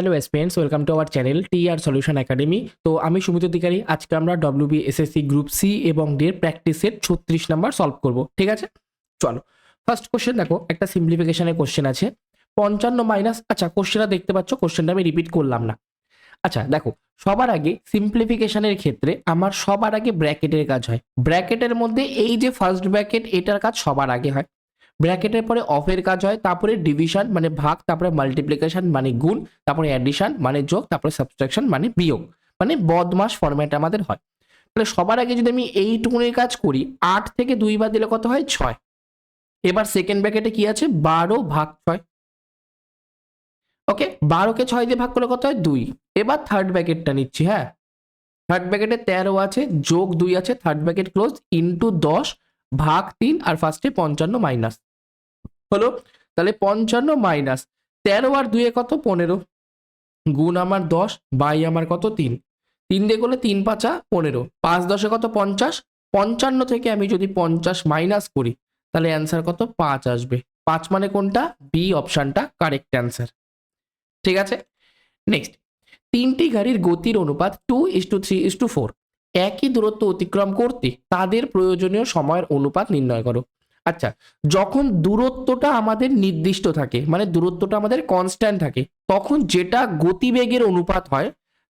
Hello students welcome to our channel T R solution academy তো আমি সুমিত অধিকারী, আজকে আমরা ডব্লিউবি এসএসসি গ্রুপ সি এবং ডি এর প্র্যাকটিসের ছত্রিশ নাম্বার সলভ করব। ঠিক আছে? চলো। ফার্স্ট কোশ্চেন দেখো, একটা সিম্পলিফিকেশনের কোশ্চেন আছে। পঞ্চান্ন মাইনাস আচ্ছা কোশ্চেনটা দেখতে পাচ্ছ কোশ্চেনটা আমি রিপিট করলাম না। আচ্ছা দেখো, সবার আগে সিম্পলিফিকেশনের ক্ষেত্রে আমার সবার আগে ব্র্যাকেটের কাজ হয়। ব্র্যাকেটের মধ্যে এই যে ফার্স্ট ব্র্যাকেট এটার কাজ সবার আগে হয়। ব্র্যাকেটের পরে অফের কাজ হয়, তারপরে ডিভিশন মানে ভাগ, তারপরে মাল্টিপ্লিকেশন মানে গুণ, তারপরে অ্যাডিশন মানে যোগ, তারপরে সাবস্ট্রাকশন মানে বিয়োগ মানে বদমাস ফরম্যাট আমাদের হয়। তাহলে সবার আগে যদি আমি এইটুকুনির কাজ করি, আট থেকে দুই বার দিলে কত হয়? ছয়। এবার সেকেন্ড ব্র্যাকেটে কি আছে? বারো ভাগ ছয়। ওকে বারোকে ছয় দিয়ে ভাগ করলে কত হয়? দুই। এবার থার্ড ব্র্যাকেটটা নিচ্ছি হ্যাঁ? থার্ড ব্র্যাকেটে তেরো আছে, যোগ দুই আছে থার্ড ব্র্যাকেট ক্লোজ ইন্টু দশ, ভাগ তিন, আর ফার্স্টে পঞ্চান্ন মাইনাস হলো, তাহলে পঞ্চান্ন মাইনাস তেরো আর দুয়ে কত? পনেরো। গুণ আমার দশ, বাই আমার কত? তিন। তিন দিয়ে করলে তিন পাঁচা পনেরো। পাঁচ দশে কত? পঞ্চাশ। পঞ্চান্ন থেকে আমি যদি পঞ্চাশ মাইনাস করি, তাহলে অ্যান্সার কত? পাঁচ আসবে। পাঁচ মানে কোনটা? বি অপশানটা, কারেক্ট অ্যান্সার। ঠিক আছে? নেক্সট। তিনটি গাড়ির গতির অনুপাত two is to three is to four. একই দূরত্ব অতিক্রম করতে তাদের প্রয়োজনীয় সময়ের অনুপাত নির্ণয় করো। আচ্ছা যখন দূরত্বটা আমাদের নির্দিষ্ট থাকে মানে দূরত্বটা আমাদের কনস্ট্যান্ট থাকে, তখন যেটা গতিবেগের অনুপাত হয়,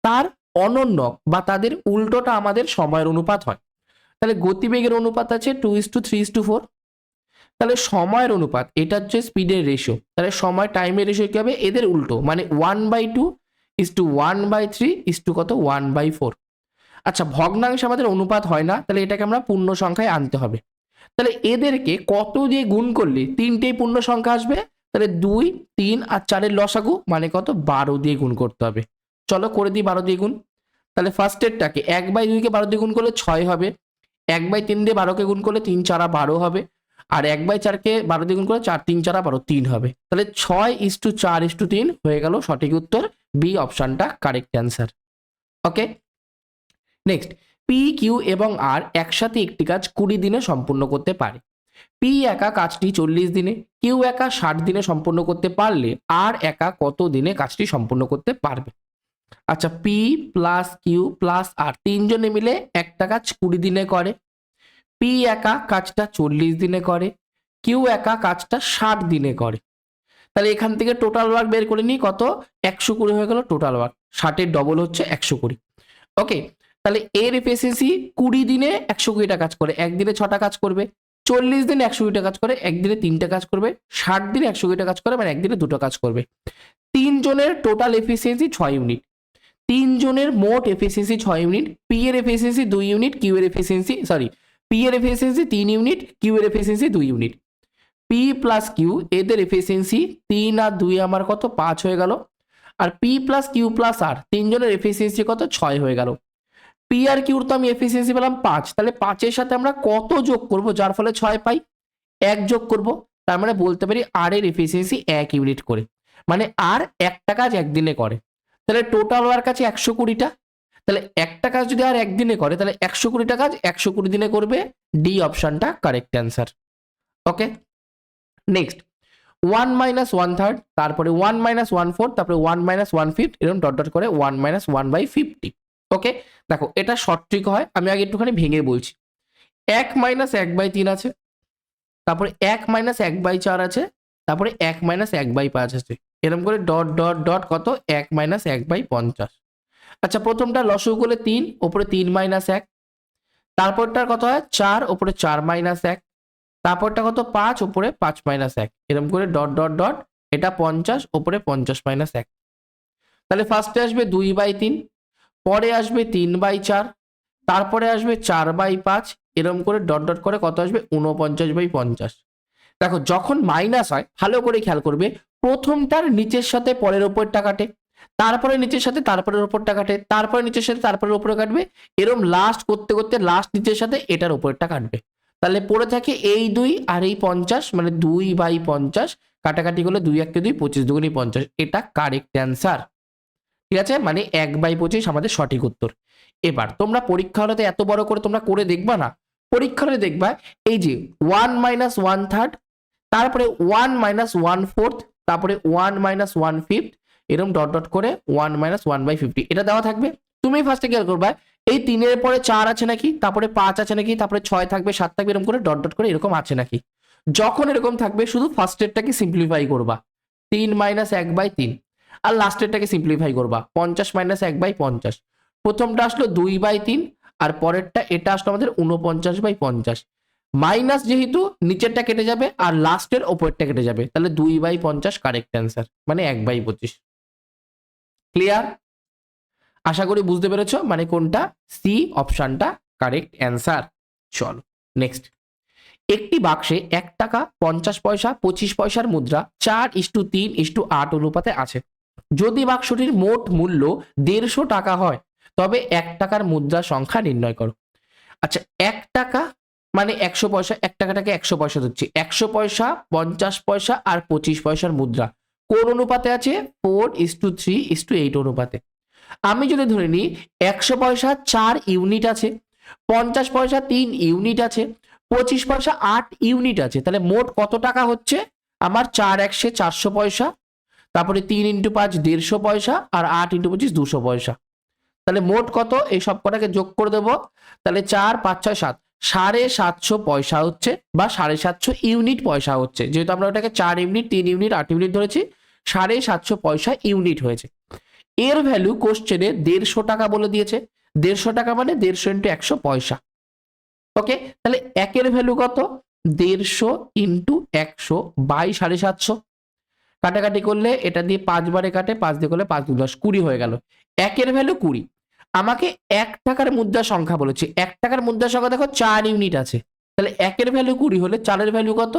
তার অনন্য বা তাদের উল্টোটা আমাদের সময়ের অনুপাত হয়। তাহলে গতিবেগের অনুপাত আছে two is to three is to four তাহলে সময়ের অনুপাত, এটা হচ্ছে স্পিডের রেশিও তাহলে সময় টাইমের রেশিও কি হবে? এদের উল্টো মানে one by two is to one by three is to কত? ওয়ান বাই ফোর আচ্ছা ভগ্নাংশ আমাদের অনুপাত হয় না, তাহলে এটাকে আমরা পূর্ণ সংখ্যায় আনতে হবে। তাহলে এদেরকে কত দিয়ে গুণ করলে তিনটেই পূর্ণ সংখ্যা আসবে? তাহলে দুই, তিন আর চারের লসাগু মানে কত? বারো দিয়ে গুণ করতে হবে। চলো করে দিই বারো দিয়ে গুণ। তাহলে ফার্স্টেরটাকে এক বাই দুইকে বারো দিয়ে গুণ করলে ছয় হবে। এক বাই তিন দিয়ে বারোকে গুণ করলে তিন চারা বারো হবে। আর এক বাই চারকে বারো দিয়ে গুণ করলে চার, তিন চারা বারো, তিন হবে। তাহলে ছয় ইস টু চার ইস টু তিন হয়ে গেল সঠিক উত্তর। বি অপশানটা correct answer okay next P Q এবং আর একসাথে একটি কাজ কুড়ি দিনে সম্পূর্ণ করতে পারে। পি একা কাজটি চল্লিশ দিনে কিউ একা ষাট দিনে সম্পূর্ণ করতে পারলে আর একা কত দিনে কাজটি সম্পূর্ণ করতে পারবে? আচ্ছা P plus Q plus R তিনজনে মিলে একটা কাজ কুড়ি দিনে করে। পি একা কাজটা চল্লিশ দিনে করে কিউ একা কাজটা ষাট দিনে করে। তাহলে এখান থেকে টোটাল ওয়ার্ক বের করে নিই কত? একশো কুড়ি হয়ে গেল টোটাল ওয়ার্ক ষাটের ডবল হচ্ছে একশো কুড়ি। ওকে তাহলে এর এফিসিয়েন্সি কুড়ি দিনে একশো কুড়িটা কাজ করে, একদিনে ছটা কাজ করবে, চল্লিশ দিনে একশো কুড়িটা কাজ করে, একদিনে তিনটে কাজ করবে, ষাট দিনে একশো কুড়িটা কাজ করে মানে একদিনে দুটো কাজ করবে। তিনজনের টোটাল এফিসিয়েন্সি ছয় ইউনিট তিনজনের মোট এফিসিয়েন্সি ছয় ইউনিট পি এর এফিসিয়েন্সি দুই ইউনিট কিউ এর এফিসিয়েন্সি সরি পি এর এফিসিয়েন্সি তিন ইউনিট কিউ এর এফিসিয়েন্সি দুই ইউনিট পি প্লাস কিউ এদের এফিসিয়েন্সি তিন আর দুই আমার কত? পাঁচ হয়ে গেল। আর P plus Q plus R তিনজনের এফিসিয়েন্সি কত? ছয় হয়ে গেল। পি আর কিউর তো আমি এফিসিয়েন্সি পেলাম পাঁচ। তাহলে পাঁচের সাথে আমরা কত যোগ করব? যার ফলে ছয় পাই। এক যোগ করব। তার মানে বলতে পারি আর এর এফিসিয়েন্সি এক ইউনিট করে। মানে আর একটা কাজ একদিনে করে। তাহলে টোটাল ওয়ার কাছে একশো কুড়িটা। তাহলে একটা কাজ যদি আর একদিনে করে, তাহলে একশো কুড়িটা কাজ একশো কুড়ি দিনে করবে ডি অপশনটা correct answer okay next one minus one third তারপরে ওয়ান মাইনাস ওয়ান ফোর তারপরে ওয়ান মাইনাস ওয়ান ফিফথ এরকম ডট ডট করে one minus one by fifty okay দেখো, এটা শর্ট ট্রিক হয়, আমি আগে একটুখানি ভেঙে বলছি। এক মাইনাস এক বাই তিন আছে, তারপরে এক মাইনাস এক বাই চার আছে, তারপরে এক মাইনাস এক বাই পাঁচ আছে। এরকম করে ডট ডট ডট কত? এক মাইনাস এক বাই পঞ্চাশ। আচ্ছা প্রথমটা লসউ করলে তিন, ওপরে তিন মাইনাস এক, তারপরটার কত হয়? চার, ওপরে চার মাইনাস এক, তারপরটা কত? পাঁচ, ওপরে পাঁচ মাইনাস এক। এরকম করে ডট ডট ডট এটা পঞ্চাশ, ওপরে পঞ্চাশ মাইনাস এক। তাহলে ফার্স্টে আসবে দুই বাই তিন পরে আসবে তিন বাই চার, তারপরে আসবে চার বাই পাঁচ এরকম করে ডট ডট করে কত আসবে? উনপঞ্চাশ বাই পঞ্চাশ। দেখো, যখন মাইনাস হয়, ভালো করে খেয়াল করবে, প্রথমটার নিচের সাথে পরের ওপরটা কাটে, তারপরে নিচের সাথে তারপরের ওপরটা কাটে, তারপরে নিচের সাথে তারপরের ওপরে কাটবে এরকম লাস্ট করতে করতে লাস্ট নিচের সাথে এটার ওপরটা কাটবে। তাহলে পড়ে থাকে এই দুই আর এই পঞ্চাশ মানে দুই বাই পঞ্চাশ, কাটাকাটি করলে দুই একটা দুই, পঁচিশ দুগুনি পঞ্চাশ, এটা কারেক্ট অ্যান্সার ঠিক আছে? মানে এক বাই পঁচিশ আমাদের সঠিক উত্তর। এবার তোমরা পরীক্ষা হলে এত বড় করে তোমরা করে দেখবা না। পরীক্ষা হলে দেখবা এই যে ওয়ান মাইনাস ওয়ান থার্ড তারপরে ওয়ান মাইনাস ওয়ান ফোর্থ তারপরে ওয়ান মাইনাস ওয়ান ফিফথ এরকম ডট ডট করে one minus one by fifty এটা দেওয়া থাকবে। তুমি ফার্স্টে খেয়াল করবা? এই তিনের পরে চার আছে নাকি? তারপরে পাঁচ আছে নাকি? তারপরে ছয় থাকবে, সাত থাকবে এরকম করে ডট ডট করে এরকম আছে নাকি? যখন এরকম থাকবে, শুধু ফার্স্টেরটাকে সিম্পলিফাই করবা। তিন মাইনাস এক বাই তিন। আর লাস্টেরটাকে সিম্পলিফাই করবা। পঞ্চাশ মাইনাস এক বাই পঞ্চাশ। প্রথমটা আসলো দুই বাই তিন, আর পরেরটা এটা আসলো আমাদের উনপঞ্চাশ বাই পঞ্চাশ। মাইনাস যেহেতু নিচেরটা কেটে যাবে, আর লাস্টের ওপরটা কেটে যাবে, তাহলে দুই বাই পঞ্চাশ কারেক্ট অ্যান্সার মানে এক বাই পঁচিশ। ক্লিয়ার আশা করি বুঝতে পেরেছ মানে কোনটা? সি অপশানটা কারেক্ট অ্যান্সার চলো নেক্সট একটি বাক্সে এক টাকা পঞ্চাশ পয়সা, পঁচিশ পয়সার মুদ্রা, চার ইস্টু তিন ইস্টু আট অনুপাতে আছে। যদি বাক্সটির মোট মূল্য দেড়শো টাকা হয়, তবে এক টাকার মুদ্রা সংখ্যা নির্ণয় করো। আচ্ছা এক টাকা মানে একশো পয়সা, এক টাকাটাকে একশো পয়সা দিচ্ছি। একশো পয়সা, পঞ্চাশ পয়সা আর পঁচিশ পয়সার মুদ্রা। কোন অনুপাতে আছে? Four is to three is to eight অনুপাতে। আমি যদি ধরে নিই, একশো পয়সা চার ইউনিট আছে, পঞ্চাশ পয়সা তিন ইউনিট আছে, পঁচিশ পয়সা আট ইউনিট আছে, তাহলে মোট কত টাকা হচ্ছে? আমার চার একশে চারশো পয়সা তারপরে তিন ইন্টু পাঁচ দেড়শো পয়সা আর আট ইন্টু পঁচিশ দুশো পয়সা। তাহলে মোট কত? এই সব কটাকে যোগ করে দেবো। তাহলে চার, পাঁচ, ছয়, সাত। সাড়ে সাতশো পয়সা হচ্ছে বা সাড়ে সাতশো ইউনিট পয়সা হচ্ছে। যেহেতু আমরা ওটাকে চার ইউনিট, তিন ইউনিট, আট ইউনিট ধরেছি, সাড়ে সাতশো পয়সা ইউনিট হয়েছে। এর ভ্যালু কোশ্চেনে দেড়শো টাকা বলে দিয়েছে। দেড়শো টাকা মানে দেড়শো ইন্টু একশো পয়সা। ওকে? তাহলে একের ভ্যালু কত? দেড়শো ইন্টু একশো বাই সাড়ে সাতশো। কাটাকাটি করলে এটা দিয়ে পাঁচ বারে কাটে, পাঁচ দিয়ে করলে পাঁচ দু দশ, কুড়ি হয়ে গেল। একের ভ্যালু কুড়ি। আমাকে এক টাকার মুদ্রা সংখ্যা বলেছে। এক টাকার মুদ্রা সংখ্যা দেখো চার ইউনিট আছে। তাহলে একের ভ্যালু কুড়ি হলে চারের ভ্যালু কত?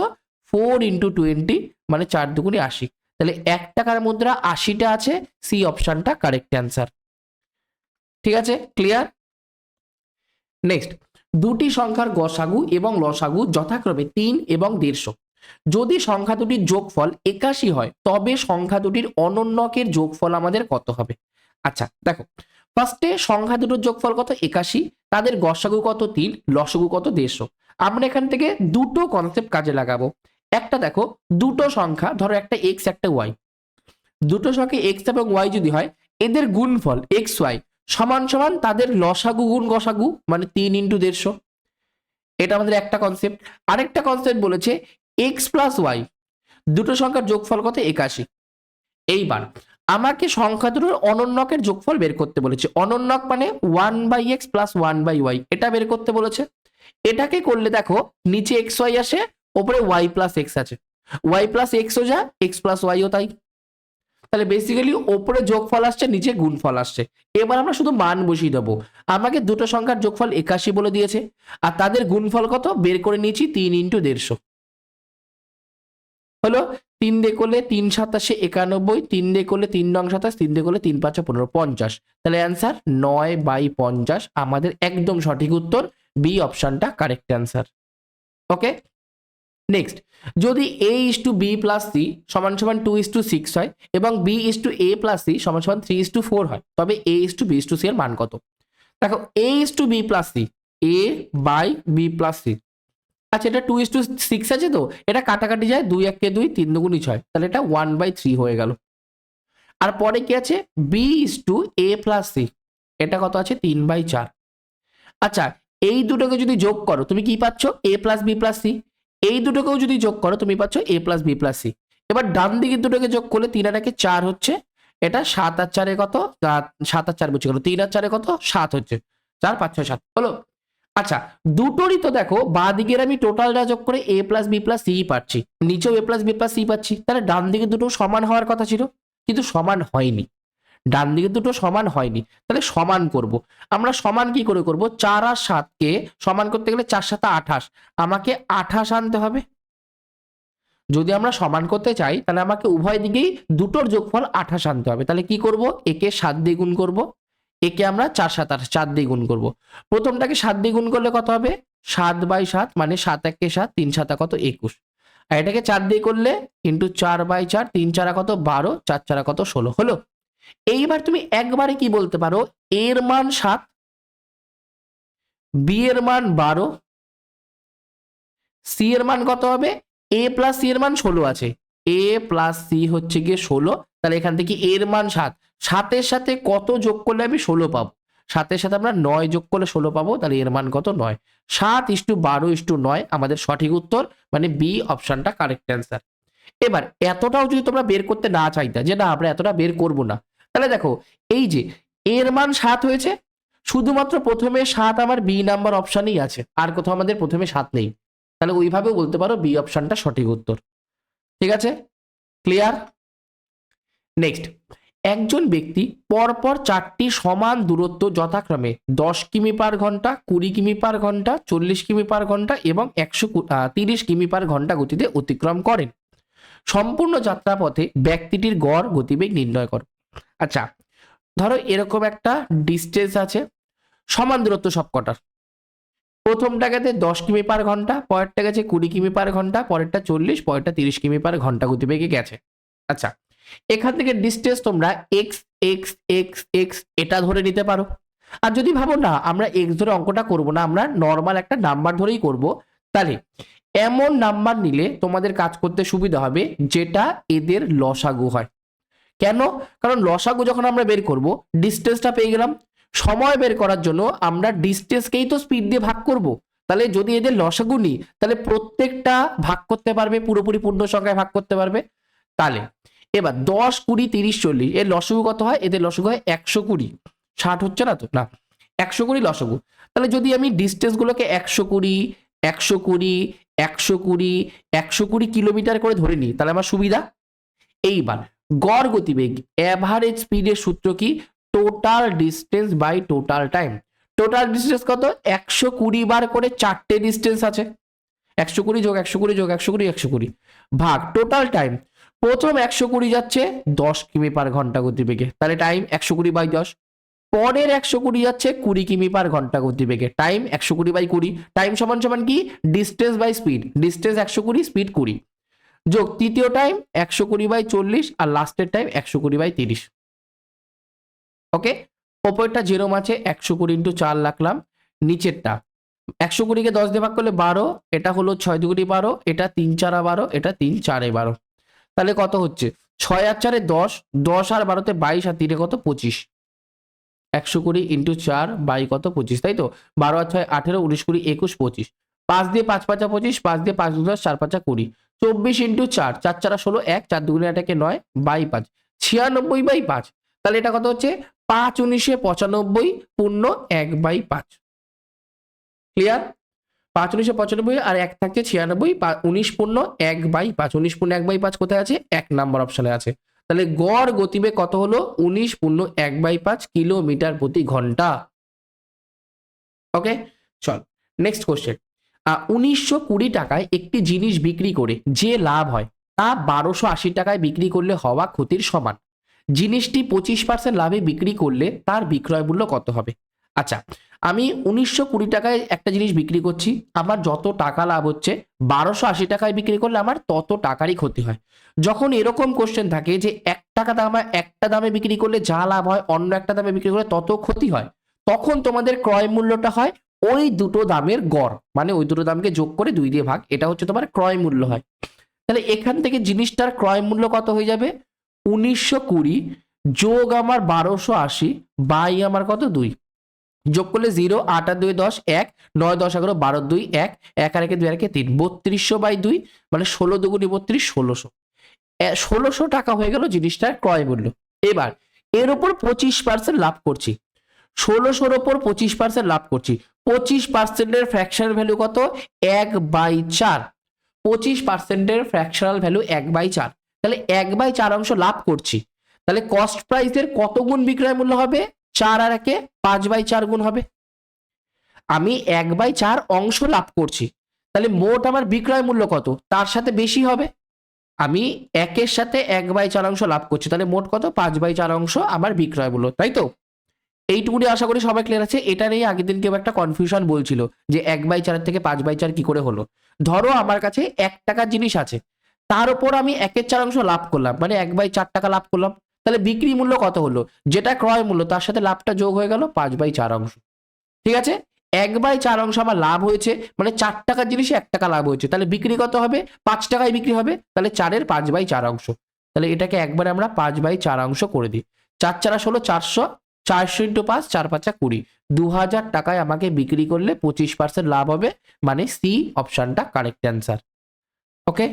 ফোর ইন্টু টোয়েন্টি মানে চার দুগুণি আশি। তাহলে এক টাকার মুদ্রা আশিটা আছে, সি অপশানটা কারেক্ট অ্যান্সার। ঠিক আছে? ক্লিয়ার? নেক্সট। দুটি সংখ্যার গসাগু এবং লসাগু যথাক্রমে তিন এবং দেড়শো। যদি সংখ্যা দুটির যোগফল একাশি হয়, তবে সংখ্যা দুটির অনন্যকের যোগফল আমাদের কত হবে? আচ্ছা দেখো ফার্স্টে সংখ্যা দুটোর যোগফল কত? একাশি। তাদের গসাগু কত? তিন। লসাগু কত? দেড়শো। আমরা এখান থেকে দুটো কনসেপ্ট কাজে লাগাবো। একটা দেখো, দুটো সংখ্যা, ধরো একটা এক্স একটা ওয়াই দুটো সংখ্যা এক্স এবং ওয়াই যদি হয়, এদের গুণফল এক্স ওয়াই সমান সমান তাদের লসাগু গুণ গসাগু মানে তিন ইন্টু দেড়শো। এটা আমাদের একটা কনসেপ্ট আরেকটা কনসেপ্ট বলেছে এক্স প্লাস ওয়াই দুটো সংখ্যার যোগফল কত? একাশি। এইবার, আমাকে সংখ্যা দুটোর অনন্যকের যোগফল বের করতে বলেছে। অনন্যক মানে one by X plus one by Y এটা বের করতে বলেছে। এটাকে করলে দেখো, নিচে এক্স ওয়াই আসে, ওপরে ওয়াই প্লাস এক্স আছে। ওয়াই প্লাস এক্সও যা এক্স প্লাস ওয়াইও তাই। তাহলে বেসিক্যালি ওপরে যোগফল আসছে, নিচে গুণফল আসছে। এবার আমরা শুধু মান বসিয়ে দেবো। আমাকে দুটো সংখ্যার যোগফল একাশি বলে দিয়েছে। আর তাদের গুণফল কত? বের করে নিয়েছি তিন ইন্টু দেড়শো। হলো তিন দিয়ে করলে তিন সাতাশে একানব্বই, তিন দিয়ে করলে তিন নং সাতাশ, তিন দিয়ে করলে তিন পাঁচে, পনেরো, পঞ্চাশ। তাহলে অ্যান্সার নয় বাই পঞ্চাশ। আমাদের একদম সঠিক উত্তর বি অপশনটা কারেক্ট অ্যান্সার ওকে নেক্সট যদি A is to B plus C সমান সমান টু ইস টু সিক্স হয় এবং B is to A plus C সমান সমান থ্রি ইস টু ফোর হয়, তবে A is to B is to C এর মান কত? দেখো A is to B plus C A by B plus C আচ্ছা এটা টু ইস টু সিক্স আছে তো? এটা কাটাকাটি যায় দুই এক কে দুই তিন দুগুণি ছয়। তাহলে এটা ওয়ান বাই থ্রি হয়ে গেল। আর পরে কি আছে? B is to A plus C এটা কত আছে? তিন বাই চার। আচ্ছা এই দুটোকে যদি যোগ করো, তুমি কি পাচ্ছ? A plus B plus C এই দুটোকেও যদি যোগ করো, তুমি পাচ্ছ A plus B plus C এবার ডান দিকের দুটোকে যোগ করলে তিন আর চার হচ্ছে। এটা সাত আর চারে কত? সাত আর চার বুঝে গেল তিন আর চারে কত? সাত হচ্ছে। চার, পাঁচ, ছয়, সাত। হলো? আচ্ছা দুটোরই তো দেখো বাঁ দিকের আমি টোটালটা যোগ করে A plus B plus C পাচ্ছি, নিচেও A plus B plus C পাচ্ছি, তাহলে ডান দিকে দুটো সমান হওয়ার কথা ছিল, কিন্তু সমান হয়নি। ডান দিকে দুটো সমান হয়নি, তাহলে সমান করব। আমরা সমান কি করে করব? চার আর সাতকে সমান করতে গেলে চার সাথে আঠাশ, আমাকে আঠাশ আনতে হবে। যদি আমরা সমান করতে চাই, তাহলে আমাকে উভয় দিকেই দুটোর যোগফল আঠাশ আনতে হবে। তাহলে কি করব? একে সাত দিয়ে গুণ করব। একে আমরা চার সাত আট চার দিয়ে গুণ করব। প্রথমটাকে সাত দিয়ে গুণ করলে কত হবে? সাত বাই সাত মানে সাত একে সাত, তিন সাতা কত? একুশ। আর এটাকে চার দিয়ে করলে ইন্টু চার বাই চার, তিন চারা কত? বারো, চার চারা কত? ষোলো। হলো? এইবার তুমি একবারে কি বলতে পারো? এর মান সাত, বি এর মান বারো, সি এর মান কত হবে? এ প্লাস সি এর মান ষোলো আছে। এ প্লাস সি হচ্ছে গিয়ে ষোলো, তাহলে এখান থেকে এর মান সাত। সাতের সাথে কত যোগ করলে আমি ষোলো পাবো? সাতের সাথে আমরা নয় যোগ করলে ষোলো পাবো, তাহলে এর মান কত? নয়। সাত ইস্টু বারো ইস্টু নয়, আমাদের সঠিক উত্তর মানে বি অপশনটা কারেক্ট অ্যান্সার এবার এতটাও যদি তোমরা বের করতে না চাইতা যে না, আমরা এতটা বের করব না, তাহলে দেখো, এই যে এর মান সাত হয়েছে, শুধুমাত্র প্রথমে সাত আমার বি নাম্বার অপশানেই আছে, আর কোথাও আমাদের প্রথমে সাত নেই। তাহলে ওইভাবেও বলতে পারো বি অপশনটা সঠিক উত্তর। ঠিক আছে? ক্লিয়ার নেক্সট একজন ব্যক্তি পরপর চারটি সমান দূরত্ব যথাক্রমে দশ কিমি পার ঘণ্টা, কুড়ি কিমি পার ঘণ্টা, চল্লিশ কিমি পার ঘণ্টা এবং একশো তিরিশ কিমি পার ঘণ্টা গতিতে অতিক্রম করেন। সম্পূর্ণ যাত্রাপথে ব্যক্তিটির গড় গতিবেগ নির্ণয় করো আচ্ছা ধরো এরকম একটা ডিস্টেন্স আছে, সমান দূরত্ব সবকটার। প্রথমটা গেছে দশ কিমি পার ঘণ্টা পরেরটা গেছে কুড়ি কিমি পার ঘণ্টা, পরেরটা চল্লিশ, পরেরটা তিরিশ কিমি পার ঘণ্টা গতিবেগে গেছে। আচ্ছা এখান থেকে ডিস্টেন্স তোমরা এক্স এক্স এক্স এক্স এটা ধরে নিতে পারো। আর যদি ভাবো না, আমরা এক্স ধরে অঙ্কটা করব না, আমরা নর্মাল একটা নাম্বার ধরেই করব, তাহলে এমন নাম্বার নিলে তোমাদের কাজ করতে সুবিধা হবে যেটা এদের লসাগু হয়। কেন? কারণ লসাগু যখন আমরা বের করব ডিস্টেন্সটা পেয়ে গেলাম। সময় বের করার জন্য আমরা ডিস্টেন্সকেই তো স্পিড দিয়ে ভাগ করব। তাহলে যদি এদের লসাগু নিই তাহলে প্রত্যেকটা ভাগ করতে পারবে, পুরোপুরি পূর্ণ সংখ্যায় ভাগ করতে পারবে। তাহলে এবার দশ, কুড়ি, তিরিশ, চল্লিশ, এর লসগু কত হয়? এদের লসগু হয় একশো কুড়ি। ষাট হচ্ছে না তো? না। একশো কুড়ি লসগু। তাহলে যদি আমি ডিস্টেন্সগুলোকে একশো কুড়ি একশো কুড়ি একশো কুড়ি একশো কুড়ি কিলোমিটার করে ধরে নিই, তাহলে আমার সুবিধা? এইবার গড় গতিবেগ অ্যাভারেজ স্পিডের সূত্র কি? Total distance by total time total distance কত? একশো কুড়ি বার করে চারটে ডিস্টেন্স আছে। একশো কুড়ি যোগ একশো কুড়ি যোগ একশো কুড়ি একশো কুড়ি। ভাগ টোটাল টাইম প্রথম একশো কুড়ি যাচ্ছে দশ কিমি পার ঘণ্টা গতিবেগে। তাহলে টাইম একশো কুড়ি বাই দশ। পরের একশো কুড়ি যাচ্ছে কুড়ি কিমি পার ঘণ্টা গতিবেগে। টাইম একশো কুড়ি বাই কুড়ি। টাইম সমান সমান কি? ডিস্টেন্স বাই স্পিড ডিস্টেন্স একশো কুড়ি স্পিড কুড়ি। যোগ, তৃতীয় টাইম একশো কুড়ি বাই চল্লিশ আর লাস্টের টাইম একশো কুড়ি বাই তিরিশ। ওকে? ওপরটা যেরম আছে একশো কুড়ি ইন্টু চার রাখলাম। নিচেরটা একশো কুড়িকে দশ দিয়ে ভাগ করলে বারো, এটা হলো ছয় দুগুড়ি বারো, এটা তিন চারা বারো, এটা তিন চারে বারো। তাহলে কত হচ্ছে? ছয় আর চারে দশ দশ আর বারোতে বাইশ আর তিনে কত? পঁচিশ। একশো কুড়ি ইন্টু চার বাই কত? পঁচিশ, তাই তো? বারো আর ছয় আঠেরো, উনিশ কুড়ি, একুশ, পঁচিশ। পাঁচ দিয়ে পাঁচ পাঁচা পঁচিশ, পাঁচ দিয়ে পাঁচ দশ, চার পাঁচা কুড়ি। চব্বিশ ইন্টু চার চার চারা ষোলো, এক, চার দুগুণে এটাকে নয়, বাই পাঁচ। ছিয়ানব্বই বাই পাঁচ। তাহলে এটা কত হচ্ছে? পাঁচ উনিশে পঁচানব্বই, পূর্ণ এক বাই পাঁচ। ক্লিয়ার পাঁচ উনিশে পঁচানব্বই আর এক থাকছে ছিয়ানব্বই উনিশ পূর্ণ এক বাই পাঁচ। উনিশ পূর্ণ এক বাই পাঁচ কোথায় আছে? এক নাম্বার অপশনে আছে। তাহলে গড় গতিবেগ কত হলো? উনিশ পূর্ণ এক বাই পাঁচ কিলোমিটার প্রতি ঘণ্টা। ওকে চল নেক্সট কোশ্চেন উনিশশো কুড়ি টাকায় একটি জিনিস বিক্রি করে যে লাভ হয়, তা বারোশো আশি টাকায় বিক্রি করলে হওয়া ক্ষতির সমান। জিনিসটি পঁচিশ পার্সেন্ট লাভে বিক্রি করলে তার বিক্রয় মূল্য কত হবে? আচ্ছা আমি উনিশশো কুড়ি টাকায় একটা জিনিস বিক্রি করছি। আমার যত টাকা লাভ হচ্ছে, বারোশো আশি টাকায় বিক্রি করলে আমার তত টাকারই ক্ষতি হয়। যখন এরকম কোশ্চেন থাকে যে এক টাকা দামে একটা দামে বিক্রি করলে যা লাভ হয়, অন্য একটা দামে বিক্রি করলে তত ক্ষতি হয়, তখন তোমাদের ক্রয় মূল্যটা হয় ওই দুটো দামের গড়। মানে ওই দুটো দামকে যোগ করে দুই দিয়ে ভাগ, এটা হচ্ছে তোমার ক্রয় মূল্য হয়। তাহলে এখান থেকে জিনিসটার ক্রয় মূল্য কত হয়ে যাবে? উনিশশো কুড়ি যোগ আমার বারোশো আশি, বাই আমার কত? দুই। যোগ করলে জিরো, আট আর দুই দশ, এক। নয় দশ এগারো, বারো দুই, এক। এক আর একে দুই আর একে তিন। বত্রিশশো বাই দুই মানে ষোলো দুগুনি বত্রিশ, ষোলোশো। ষোলোশো টাকা হয়ে গেল জিনিসটার ক্রয় মূল্য। এবার, এর উপর পঁচিশ পার্সেন্ট লাভ করছি। ষোলোশোর ওপর পঁচিশ পার্সেন্ট লাভ করছি। পঁচিশ পার্সেন্টের ফ্র্যাকশনাল ভ্যালু কত? এক বাই চার। পঁচিশ পার্সেন্টের ফ্র্যাকশনাল ভ্যালু এক বাই চার। তাহলে এক বাই চার অংশ লাভ করছি। তাহলে কস্ট প্রাইসের কত গুণ বিক্রয় মূল্য হবে? চার আর একে পাঁচ বাই চার গুণ হবে। আমি এক বাই চার অংশ লাভ করছি। তাহলে মোট আমার বিক্রয় মূল্য কত? তার সাথে বেশি হবে। আমি একের সাথে এক বাই চার অংশ লাভ করছি। তাহলে মোট কত? পাঁচ বাই চার অংশ আমার বিক্রয় মূল্য, তাই তো? এইটুকুনি আশা করি সবাই ক্লিয়ার আছে। এটা নিয়ে আগের দিন কেউ একটা কনফিউশন বলছিল যে এক বাই চারের থেকে পাঁচ বাই চার কি করে হলো? ধরো আমার কাছে এক টাকার জিনিস আছে। তার উপর আমি একের চার অংশ লাভ করলাম মানে এক বাই চার টাকা লাভ করলাম। তাহলে বিক্রি মূল্য কত হলো? যেটা ক্রয় মূল্য, তার সাথে লাভটা যোগ হয়ে গেল পাঁচ বাই চার অংশ। ঠিক আছে? এক বাই চার অংশ আমার লাভ হয়েছে মানে চার টাকার জিনিসে এক টাকা লাভ হয়েছে। তাহলে বিক্রি কত হবে? পাঁচ টাকায় বিক্রি হবে, তাহলে চারের পাঁচ বাই চার অংশ। তাহলে এটাকে একবারে আমরা পাঁচ বাই চার অংশ করে দিই। চার চারা ষোলো, চারশো চারশো ইন্টু পাঁচ, চার পাঁচা কুড়ি। দু হাজার টাকায় আমাকে বিক্রি করলে পঁচিশ পার্সেন্ট লাভ হবে মানে সি অপশনটা কারেক্ট অ্যান্সার। ওকে?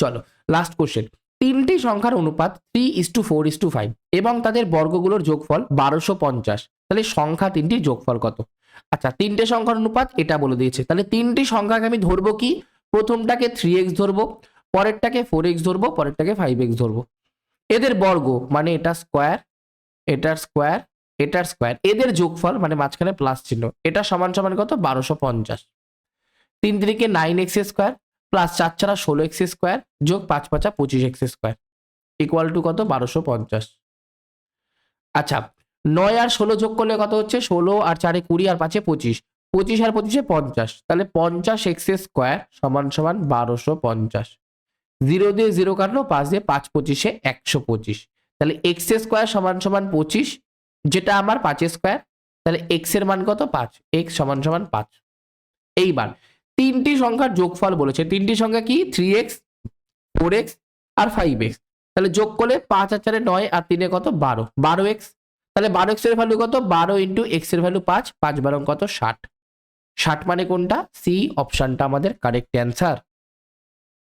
চলো লাস্ট কোশ্চেন তিনটি সংখ্যার অনুপাত three is to four is to five এবং তাদের বর্গগুলোর যোগফল বারোশো পঞ্চাশ। তাহলে সংখ্যা তিনটির যোগফল কত? আচ্ছা তিনটে সংখ্যার অনুপাত এটা বলে দিয়েছে। তাহলে তিনটি সংখ্যাকে আমি ধরবো কি? প্রথমটাকে থ্রি এক্স ধরবো, পরেরটাকে ফোর এক্স ধরবো, পরেরটাকে ফাইভ এক্স ধরবো। এদের বর্গ মানে এটা স্কোয়ার এটার স্কোয়ার এটার স্কোয়ার এদের যোগফল মানে মাঝখানে প্লাস ছিল এটা সমান সমান কত? বারোশো পঞ্চাশ। তিন তিরিকে নাইন এক্স স্কোয়ার প্লাস চার চারা ষোলো এক্স স্কোয়ার যোগ পাঁচ পাঁচা পঁচিশ এক্স স্কোয়ার ইকুয়াল টু কত? বারোশো পঞ্চাশ। আচ্ছা নয় আর ষোলো যোগ করলে কত হচ্ছে? ষোলো আর চারে কুড়ি আর পাঁচে পঁচিশ। পঁচিশ আর পঁচিশে পঞ্চাশ। তাহলে পঞ্চাশ এক্স স্কোয়ার সমান সমান বারোশো পঞ্চাশ। জিরো দিয়ে জিরো কাটলো, পাঁচ দিয়ে পাঁচ পঁচিশে একশো পঁচিশ। তাহলে এক্স স্কোয়ার সমান সমান পঁচিশ, যেটা আমার পাঁচের স্কোয়ার তাহলে এক্সের মান কত? পাঁচ। এক্স সমান সমান পাঁচ। এইবার তিনটি সংখ্যার যোগফল বলেছে। তিনটি সংখ্যা কি? থ্রি এক্স ফোর এক্স আর ফাইভ এক্স তাহলে যোগ করলে পাঁচ আর চারে নয় আর তিনে কত? বারো। বারো এক্স তাহলে বারো এক্সের ভ্যালু কত? বারো ইন্টু এক্সের ভ্যালু পাঁচ পাঁচ বারো কত? ষাট। ষাট মানে কোনটা? সি অপশানটা আমাদের কারেক্ট অ্যান্সার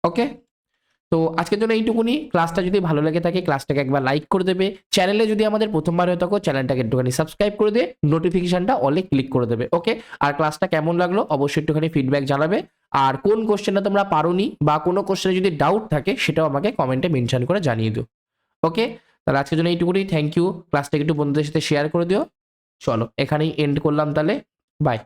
ওকে তো আজকের জন্য এইটুকুনি। ক্লাসটা যদি ভালো লেগে থাকে, ক্লাসটাকে একবার লাইক করে দেবে। চ্যানেলে যদি আমাদের প্রথমবার হয়ে থাকো, চ্যানেলটাকে একটুখানি সাবস্ক্রাইব করে দিয়ে নোটিফিকেশনটা অলে ক্লিক করে দেবে, ওকে? আর ক্লাসটা কেমন লাগল অবশ্যই একটুখানি ফিডব্যাক জানাবে। আর কোন কোশ্চেনটা তোমরা পারোনি বা কোনো কোশ্চেনে যদি ডাউট থাকে, সেটাও আমাকে কমেন্টে মেনশন করে জানিয়ে দিও, ওকে? তাহলে আজকের জন্য এইটুকুনি। থ্যাংক ইউ ক্লাসটাকে একটু বন্ধুদের সাথে শেয়ার করে দিও। চলো, এখানেই এন্ড করলাম তাহলে। বাই